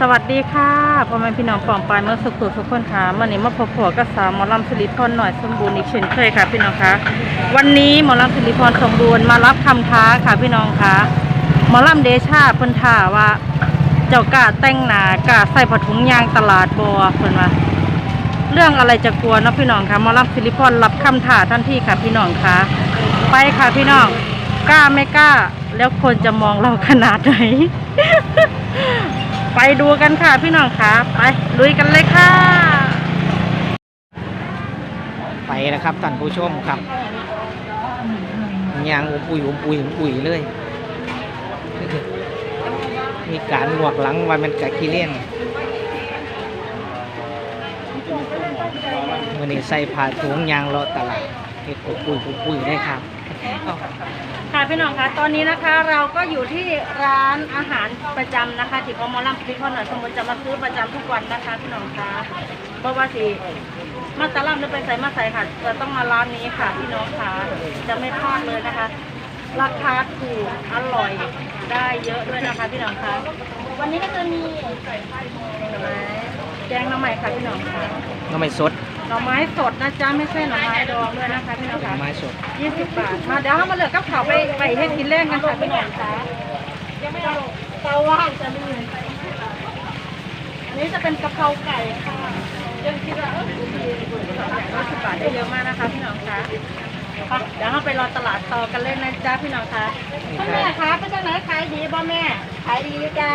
สวัสดีค่ะพ่อแม่พี่น้องปองปายเมื่อสุขุทุกคนค่ะวันนี้มาพบผัวกับสาวหมอลำสิริพรหน่อยสมบูรณ์อีกเช่นเคยค่ะ พี่น้องคะวันนี้หมอลำสิริพรสมบูรณ์มารับคำท้าค่ะพี่น้องคะหมอลำเดชาเพิ่นทาว่า เจ้ากาแต่งหนากาใส่ผ้าถุงยางตลาดบัวเพิ่นว่าเรื่องอะไรจะกลัวนะพี่น้องคะหมอลำสิริพรรับคำท้าทันทีค่ะ พี่น้องคะไปค่ะพี่น้องกล้าไม่กล้า แล้วคนจะมองเราขนาดไหน ไปดูกันค่ะพี่น้องค่ะ ไปลุยกันเลยค่ะ ไปนะครับท่านผู้ชมครับยางอุ้มปุ๋ยอุ้มปุ๋ยอุปุยเลย มีการหนวกหลังว่ามันกะกิเล่นวันนี้ใส่ผ้าถุงยางเลาะตลาดเฮ็ดอุปุยอุปุยได้ครับ ค่ะพี่น้องคะตอนนี้นะคะเราก็อยู่ที่ร้านอาหารประจำนะคะที่พอมอลัมพิพอหน่อยสมมติจะมาซื้อประจำทุกวันนะคะพี่น้องคะเพราะว่าสิมาตะล่ำหรือไปใส่มาใส่ค่ะจะต้องมาร้านนี้ค่ะพี่น้องคะจะไม่พลาดเลยนะคะ ราคาถูกอร่อยได้เยอะด้วยนะคะพี่น้องคะวันนี้ก็จะมีแกงน้ำใหม่ค่ะพี่น้องคะน้ำไม่สด หน่อไม้สดนะจ๊ะไม่ใช่หน่อไม้ดองด้วยนะคะพี่น้องคะน้ำไม้สดยี่สิบบาท มาเดี๋ยวเรามาเลือกกับเขาวไปไปให้กินแรกกันค่ะพี่น้องคะยังไม่เอาเตาว่างจะมีอันนี้จะเป็นกะเพราไก่ค่ะยังคิดว่าเออยี่สิบบาทได้เยอะมากนะคะพี่น้องคะไปเดี๋ยวเราไปรอตลาดต่อกันเล่นนะจ๊ะพี่น้องคะคุณแม่คะเป็นจังไหนขายดีบ่แม่ขายดีจ้า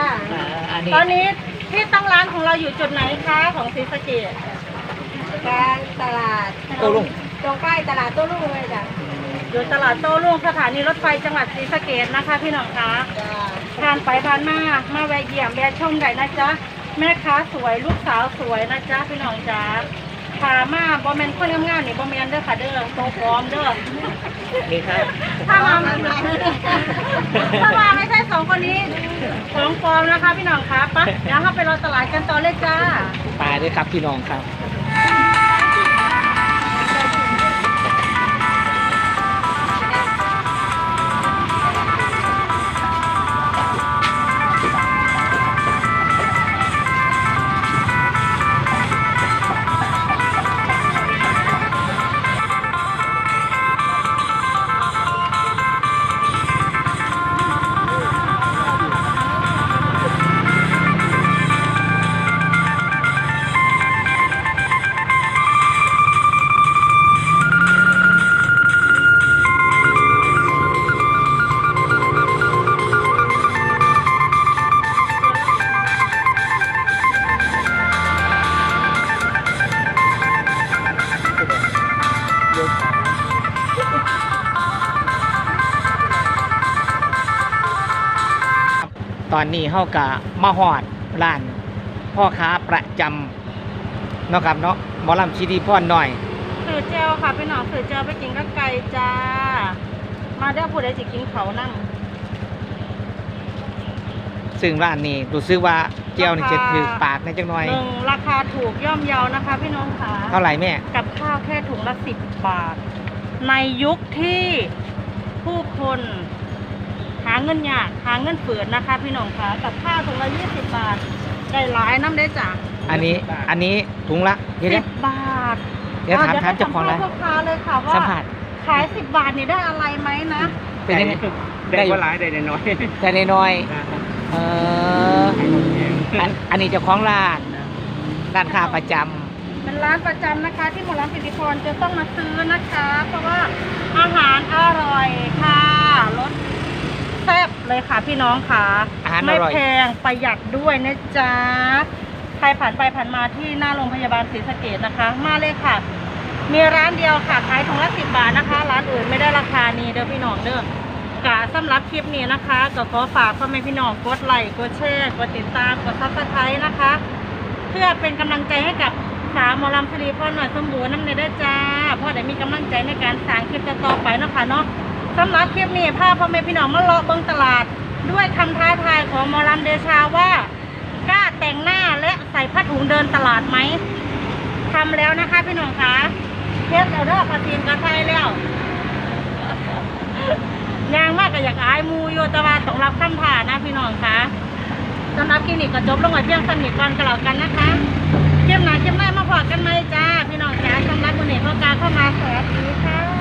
อันนี้ตอนนี้ที่ตั้งร้านของเราอยู่จุดไหนคะของศรีสะเกษ กลางตลาดโต้รุ่ง ตรงใกล้ตลาดโต้รุ่งเลยจ้ะอยู่ตลาดโต้รุ่งสถานีรถไฟจังหวัดศรีสะเกษนะคะพี่น้องคะจ้าผ่านไปผ่านมามาแวะเยี่ยมแวะชมได้นะจ๊ะแม่ค้าสวยลูกสาวสวยนะจ๊ะพี่น้องจ๊ะพามาบอแมนคนงามๆนี่บอแมนเด้อค่ะเด้อโตพร้อมเด้อนี่ครับ ถ้ามาถ้ามาไม่ใช่สองคนนี้ของปลอมนะคะพี่น้องคะไปะเดี๋ยวเราไปรอตลาดกันต่อเลยจ้าปลาด้วยครับพี่น้องครับ ตอนนี้เฮากะมาหอดร้าน พ่อค้าประจำเนาะครับเนาะหมอลำชีดีพ่อหน่อยสื่อเจลค่ะพี่น้องสื่อเจลไปกินกับไก่จ้า มาเด้อผู้ใดสิกินเขานั่งซึ่งร้านนี้รู้สึกว่าเจียวนี่จะถือปากในจังหน่อยหนึ่งราคาถูกย่อมเยานะคะพี่น้องค่ะเท่าไหร่แม่ กับข้าวแค่ถุงละสิบบาท ในยุคที่ผู้คน หาเงินยากหาเงินฝืนนะคะพี่น้องค่ะกับข้าวถุงละยี่สิบบาทได้หลายน้ำได้จ้ะอันนี้อันนี้ถุงละเดี๋ยวสิเดี๋ยวบบาทเดี๋ยวถามถามเจ้าของร้านพ่อค้าเลยค่ะว่าสัมผัสขายสิบบาทนี่ได้อะไรไหมนะเป็นยังไงได้ว่าหลายได้น้อยแต่น้อยๆเอออันอันนี้เจ้าของร้านร้านค้าประจำเป็นร้านประจำนะคะ ที่หมอร้านสิริพรจะต้องมาซื้อนะคะ เพราะว่าอาหารอร่อยค่ะรสแซ่บ เลยค่ะพี่น้องค่ะ อาหารอไม่ร่อย แพงประหยัดด้วยนะจ๊ะ ใครผ่านไปผ่านมาที่หน้าโรงพยาบาลศรีสะเกดนะคะ มาเลยค่ะ มีร้านเดียวค่ะขายถุงละสิบบาทนะคะ ร้านอื่นไม่ได้ราคานี้เด้อพี่น้องเด้อกะสำหรับคลิปนี้นะคะก็ขอฝากพ่อแม่พี่น้องกดไลค์กดแชร์กดติดตามกดซับสไครต์นะคะ เพื่อเป็นกำลังใจให้กับสาวหมอลำสิริพรหน่อยสมบูรณ์น้ำในได้อจ้าเพราะได้มีกำลังใจในการสร้างคลิปต่อๆไปเนาะคะเนาะ สำหรับคลิปนี้ภาพ่อแม่พี่น้องมาเลาะเบิ้งตลาด ด้วยคำท้าทายของมอลัมเดชาว่ากล้าแต่งหน้าและใส่ผ้าถุงเดินตลาดไหมทำแล้วนะคะพี่น้องคะเทสเล้วเด้อภาษีกระไทยแล้วยางมากก็อยากอายมูโยตะวันต้องรับคำผ่านนะพี่น้องคะสำหรับคลินี้ก็จบลงไว้เพียงสนิทกันกันแล้วกันนะคะเข้มหนาเข้มหน้ามาพอกันไหมจ้า พี่น้องจ้าสำหรับวันนี้พ่อกาเข้ามาสวัสดีค่ะ